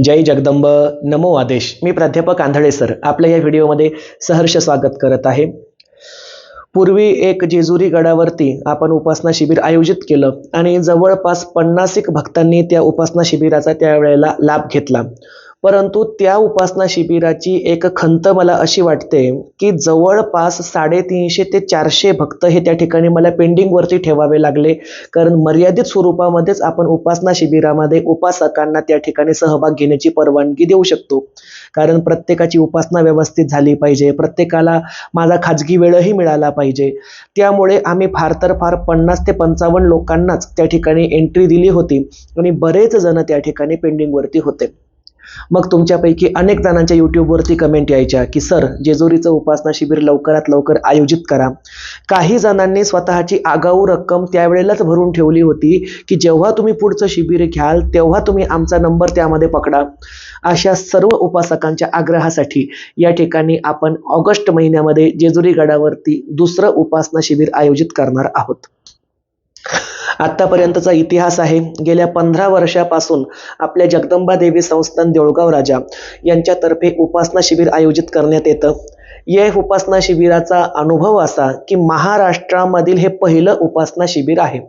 जय जगदंब नमो आदेश. मी प्राध्यापक आंधळे सर. आपल्या या व्हिडिओमध्ये सहर्ष स्वागत करत आहे. पूर्वी एक जेजुरी गडावरती आपण उपासना शिबिर आयोजित केलं आणि जवळपास पन्नासिक भक्तांनी त्या उपासना शिबिराचा त्यावेळेला लाभ घेतला. परंतु त्या उपासना शिबिराची एक खंत मला अशी वाटते की जवळपास साडेतीनशे ते चारशे भक्त हे त्या ठिकाणी मला पेंडिंगवरती ठेवावे लागले. कारण मर्यादित स्वरूपामध्येच आपण उपासना शिबिरामध्ये उपासकांना त्या ठिकाणी सहभाग घेण्याची परवानगी देऊ शकतो. कारण प्रत्येकाची उपासना व्यवस्थित झाली पाहिजे प्रत्येकाला माझा खाजगी वेळही मिळाला पाहिजे. त्यामुळे आम्ही फार तर फार पन्नास ते पंचावन्न लोकांनाच त्या ठिकाणी एंट्री दिली होती आणि बरेच जण त्या ठिकाणी पेंडिंगवरती होते. मग तुमच्यापैकी अनेक जणांच्या यूट्यूबवरती कमेंट यायच्या की सर जेजुरीचं उपासना शिबिर लवकरात लवकर आयोजित करा. काही जणांनी स्वतःची आगाऊ रक्कम त्यावेळेलाच भरून ठेवली होती की जेव्हा तुम्ही पुढचं शिबिर घ्याल तेव्हा तुम्ही आमचा नंबर त्यामध्ये पकडा. अशा सर्व उपासकांच्या आग्रहासाठी या ठिकाणी आपण ऑगस्ट महिन्यामध्ये जेजुरी गडावरती दुसरं उपासना शिबिर आयोजित करणार आहोत. आत्तापर्यंतचा इतिहास आहे. गेल्या पंधरा वर्षापासून आपल्या जगदंबा देवी संस्थान देऊळगाव राजा यांच्यातर्फे उपासना शिबिर आयोजित करण्यात येतं. या उपासना शिबिराचा अनुभव असा की महाराष्ट्रामधील हे पहिलं उपासना शिबिर आहे.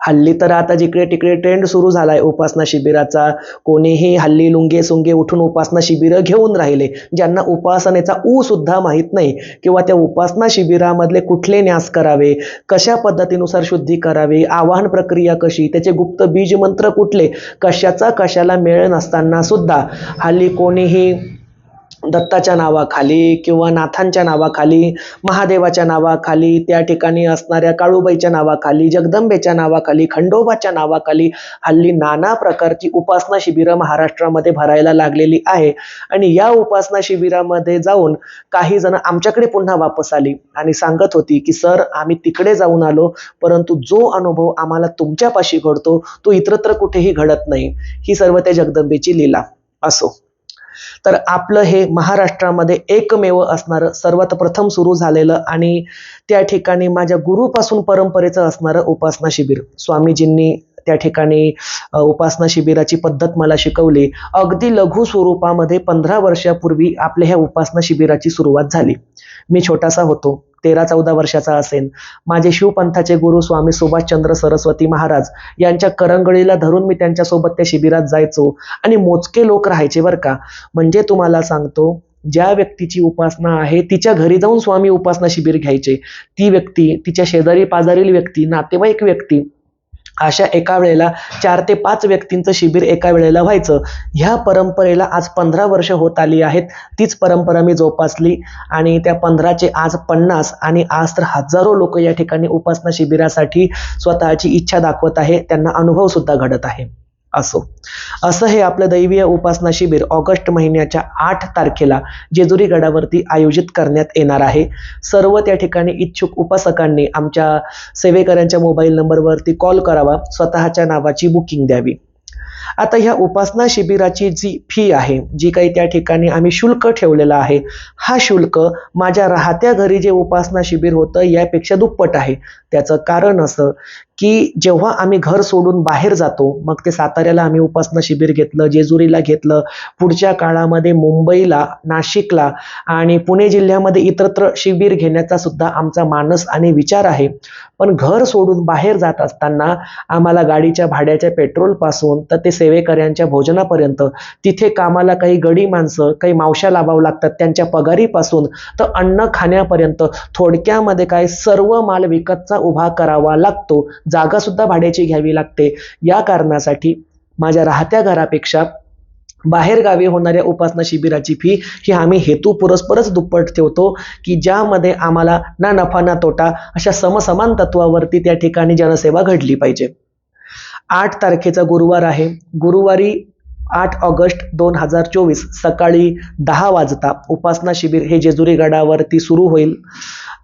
हल्ली तर आता जिकडे तिकडे ट्रेंड सुरू झाला आहे उपासना शिबिराचा. कोणीही हल्ली लुंगे सुंगे उठून उपासना शिबिरं घेऊन राहिले ज्यांना उपासनेचा ऊ सुद्धा माहीत नाही किंवा त्या उपासना शिबिरामधले कुठले न्यास करावे कशा पद्धतीनुसार शुद्धी करावी आवाहन प्रक्रिया कशी त्याचे गुप्त बीजमंत्र कुठले कशाचा कशाला मेळ नसताना सुद्धा. हल्ली कोणीही दत्ताच्या नावाखाली किंवा नाथांच्या नावाखाली महादेवाच्या नावाखाली त्या ठिकाणी असणाऱ्या काळूबाईच्या नावाखाली जगदंबेच्या नावाखाली खंडोबाच्या नावाखाली हल्ली नाना प्रकारची उपासना शिबिरं महाराष्ट्रामध्ये भरायला लागलेली आहे. आणि या उपासना शिबिरामध्ये जाऊन काही जण आमच्याकडे पुन्हा वापस आली आणि सांगत होती की सर आम्ही तिकडे जाऊन आलो परंतु जो अनुभव आम्हाला तुमच्यापाशी घडतो तो इतरत्र कुठेही घडत नाही. ही सर्व त्या जगदंबेची लीला. असो. तर आपलं हे महाराष्ट्रामध्ये एकमेव असणारं सर्वात प्रथम सुरू झालेलं आणि त्या ठिकाणी माझ्या गुरुपासून परंपरेचं असणारं उपासना शिबिर. स्वामीजींनी त्या ठिकाणी उपासना शिबिराची पद्धत मला शिकवली. अगदी लघु स्वरूपामध्ये पंधरा वर्षापूर्वी आपल्या ह्या उपासना शिबिराची सुरुवात झाली. मी छोटासा होतो. तेरा चौदा वर्षाचा असेल माझे शिवपंथाचे गुरु स्वामी सुभाषचंद्र सरस्वती महाराज यांच्या करंगळीला धरून मी त्यांच्यासोबत त्या शिबिरात जायचो आणि मोजके लोक राहायचे बरं का. म्हणजे तुम्हाला सांगतो ज्या व्यक्तीची उपासना आहे तिच्या घरी जाऊन स्वामी उपासना शिबिर घ्यायचे. ती व्यक्ती तिच्या शेजारी पाजारील व्यक्ती नातेवाईक व्यक्ती अशा एका वेळेला चार ते पाच व्यक्तींचं शिबिर एका वेळेला व्हायचं. ह्या परंपरेला आज पंधरा वर्ष होत आली आहेत. तीच परंपरा मी जोपासली आणि त्या पंधराचे आज पन्नास आणि आज तर हजारो लोक या ठिकाणी उपासना शिबिरासाठी स्वतःची इच्छा दाखवत आहे. त्यांना अनुभव सुद्धा घडत आहे. असो. असं हे आपलं दैवीय उपासना शिबिर ऑगस्ट महिन्याच्या आठ तारखेला जेजुरी गडावरती आयोजित करण्यात येणार आहे. सर्व त्या ठिकाणी इच्छुक उपासकांनी आमच्या सेवेकऱ्यांच्या मोबाईल नंबरवरती कॉल करावा स्वतःच्या नावाची बुकिंग द्यावी. आता ह्या उपासना शिबिराची जी फी आहे जी काही त्या ठिकाणी आम्ही शुल्क ठेवलेलं आहे हा शुल्क माझ्या राहत्या घरी जे उपासना शिबिर होतं यापेक्षा दुप्पट आहे. त्याचं कारण असं की जेव्हा आम्ही घर सोडून बाहेर जातो मग ते साताऱ्याला आम्ही उपासना शिबिर घेतलं जेजुरीला घेतलं पुढच्या काळामध्ये मुंबईला नाशिकला आणि पुणे जिल्ह्यामध्ये इतरत्र शिबिर घेण्याचा सुद्धा आमचा मानस आणि विचार आहे. पण घर सोडून बाहेर जात असताना आम्हाला गाडीच्या भाड्याच्या पेट्रोलपासून तर ते सेवेकऱ्यांच्या भोजनापर्यंत तिथे कामाला काही गडी माणसं काही मावशा लावावं लागतात त्यांच्या पगारीपासून तर अन्न खाण्यापर्यंत थोडक्यामध्ये काय सर्व माल विकतचा उभा करावा लागतो जागा सुद्धा भाड्याची घ्यावी लागते. या कारणासाठी माझ्या राहत्या घरापेक्षा बाहेरगावी होणाऱ्या उपासना शिबिराची फी ही आम्ही हेतू पुरस्परच दुप्पट ठेवतो की ज्यामध्ये आम्हाला ना नफा ना तोटा अशा समसमान तत्वावरती त्या ठिकाणी जनसेवा घडली पाहिजे. आठ तारखेचा गुरुवार आहे. गुरुवारी आठ ऑगस्ट दोन हजार चोवीस सकाळी दहा वाजता उपासना शिबिर हे जेजुरी गडावरती सुरू होईल.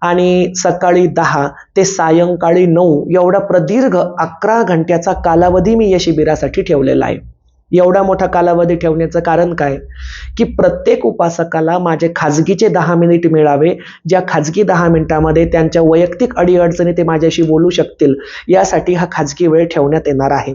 आणि सकाळी दहा ते सायंकाळी नऊ एवढा प्रदीर्घ अकरा घंट्याचा कालावधी मी या शिबिरासाठी ठेवलेला आहे. एवढा मोठा कालावधी ठेवण्याचं कारण काय? की प्रत्येक उपासकाला माझे खाजगीचे दहा मिनिट मिळावे ज्या खाजगी दहा मिनिटामध्ये त्यांच्या वैयक्तिक अडीअडचणी ते माझ्याशी बोलू शकतील यासाठी हा खाजगी वेळ ठेवण्यात येणार आहे.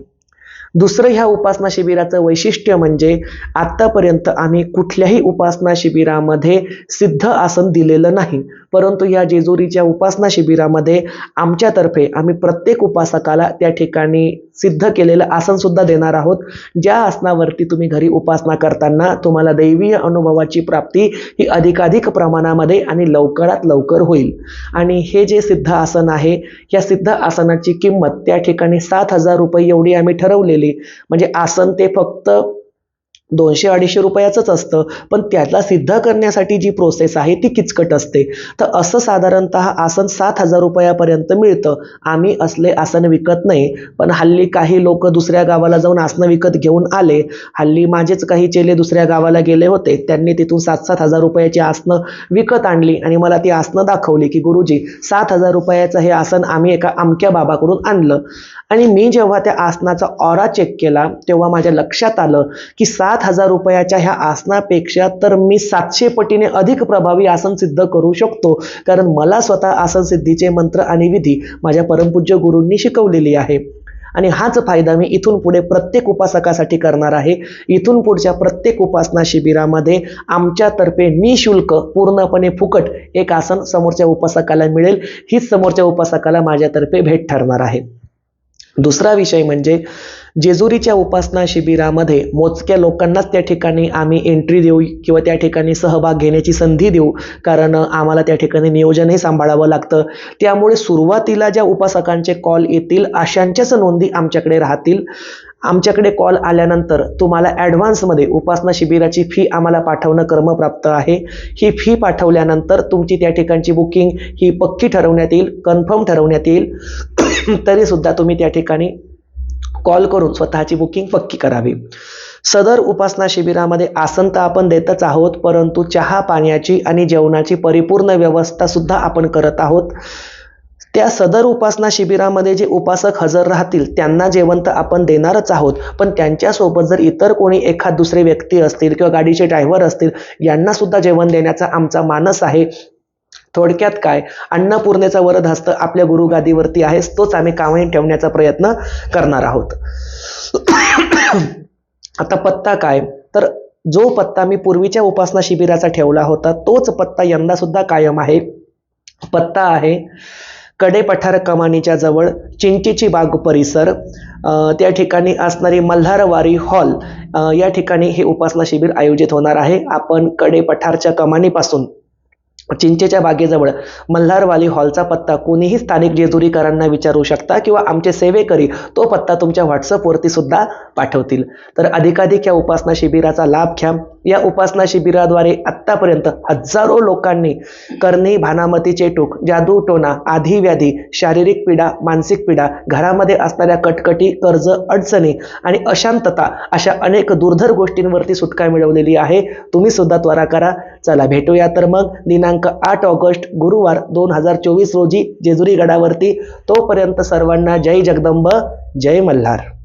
दुसरं ह्या उपासना शिबिराचं वैशिष्ट्य म्हणजे आत्तापर्यंत आम्ही कुठल्याही उपासना शिबिरामध्ये सिद्ध आसन दिलेलं नाही. परंतु या जेजुरीच्या उपासना शिबिरामध्ये आमच्यातर्फे आम्ही प्रत्येक उपासकाला त्या ठिकाणी सिद्ध केलेलं आसनसुद्धा देणार आहोत. ज्या आसनावरती तुम्ही घरी उपासना करताना तुम्हाला दैवीय अनुभवाची प्राप्ती ही अधिकाधिक प्रमाणामध्ये आणि लवकरात लवकर होईल. आणि हे जे सिद्ध आसन आहे या सिद्ध आसनाची किंमत त्या ठिकाणी सात हजार रुपये एवढी आम्ही ठरवलेली म्हणजे आसन ते फक्त दोनशे अडीचशे रुपयाचंच असतं. पण त्याला सिद्ध करण्यासाठी जी प्रोसेस आहे ती किचकट असते. तर असं साधारणत आसन सात हजार रुपयापर्यंत मिळतं. आम्ही असले आसन विकत नाही पण हल्ली काही लोक दुसऱ्या गावाला जाऊन आसनं विकत घेऊन आले. हल्ली माझेच काही चेले दुसऱ्या गावाला गेले होते. त्यांनी तिथून सात सात हजार रुपयाची आसनं विकत आणली आणि मला ती आसनं दाखवली की गुरुजी सात हजार रुपयाचं हे आसन आम्ही एका अमक्या बाबाकडून आणलं. आणि मी जेव्हा त्या आसनाचा ऑरा चेक केला तेव्हा माझ्या लक्षात आलं की सात हजार रुपयाच्या ह्या आसनापेक्षा तर मी सातशे पटीने अधिक प्रभावी आसन सिद्ध करू शकतो. कारण मला स्वतः आसन सिद्धीचे मंत्र आणि विधी माझ्या परमपूज्य गुरूंनी शिकवलेली आहे. आणि हाच फायदा मी इथून पुढे प्रत्येक उपासकासाठी करणार आहे. इथून पुढच्या प्रत्येक उपासना शिबिरामध्ये आमच्यातर्फे निशुल्क पूर्णपणे फुकट एक आसन समोरच्या उपासकाला मिळेल. हीच समोरच्या उपासकाला माझ्यातर्फे भेट ठरणार आहे. दुसरा विषय म्हणजे जेजुरीच्या उपासना शिबिरामध्ये मोजक्या लोकांनाच त्या ठिकाणी आम्ही एंट्री देऊ किंवा त्या ठिकाणी सहभाग घेण्याची संधी देऊ. कारण आम्हाला त्या ठिकाणी नियोजनही सांभाळावं लागतं. त्यामुळे सुरुवातीला ज्या उपासकांचे कॉल येतील अशांच्याच नोंदी आमच्याकडे राहतील. आमच्याकडे कॉल आल्यानंतर तुम्हाला ॲडव्हान्समध्ये उपासना शिबिराची फी आम्हाला पाठवणं क्रमप्राप्त आहे. ही फी पाठवल्यानंतर तुमची त्या ठिकाणची बुकिंग ही पक्की ठरवण्यात येईल कन्फर्म ठरवण्यात येईल. तरीसुद्धा तुम्ही त्या ठिकाणी कॉल करून स्वतःची बुकिंग पक्की करावी. सदर उपासना शिबिरामध्ये आसन तर आपण देतच आहोत परंतु चहा पाण्याची आणि जेवणाची परिपूर्ण व्यवस्था सुद्धा आपण करत आहोत. त्या सदर उपासना शिबिरामध्ये जे उपासक हजर राहतील त्यांना जेवण तर आपण देणारच आहोत पण त्यांच्यासोबत जर इतर कोणी एखाद दुसरे व्यक्ती असतील किंवा गाडीचे ड्रायव्हर असतील यांना सुद्धा जेवण देण्याचा आमचा मानस आहे. थोडक्यात काय? अन्नपूर्णेचा वरद हस्त आपल्या गुरुगादीवरती आहेच तोच आम्ही कामही ठेवण्याचा प्रयत्न करणार आहोत. आता पत्ता काय? तर जो पत्ता मी पूर्वीच्या उपासना शिबिराचा ठेवला होता तोच पत्ता यंदा सुद्धा कायम आहे. पत्ता आहे कडे पठार कमानीच्या जवळ चिंचीची बाग परिसर. त्या ठिकाणी असणारी मल्हारवारी हॉल या ठिकाणी हे उपासना शिबिर आयोजित होणार आहे. आपण कडे पठारच्या कमानीपासून चिंचेच्या बागेजवळ मल्हारवाली हॉलचा पत्ता कोणीही स्थानिक जेजुरीकरांना विचारू शकता किंवा आमचे सेवेकरी तो पत्ता तुमच्या व्हॉट्सअपवरती सुद्धा पाठवतील. तर अधिकाधिक या उपासना शिबिराचा लाभ घ्या. या उपासना शिबिराद्वारे आत्तापर्यंत हजारो लोकांनी करणी भानामती चेटूक जादू टोना आधी व्याधी शारीरिक पीडा मानसिक पीडा घरामध्ये असणाऱ्या कटकटी कर्ज अडचणी आणि अशांतता अशा अनेक दुर्धर गोष्टींवरती सुटका मिळवलेली आहे. तुम्ही सुद्धा त्वरा करा. चला भेटूया तर मग. दिनांक आठ ऑगस्ट गुरुवार दोन हजार चोवीस रोजी जेजुरी गडावरती तोपर्यंत सर्वांना जय जगदंब जय मल्हार.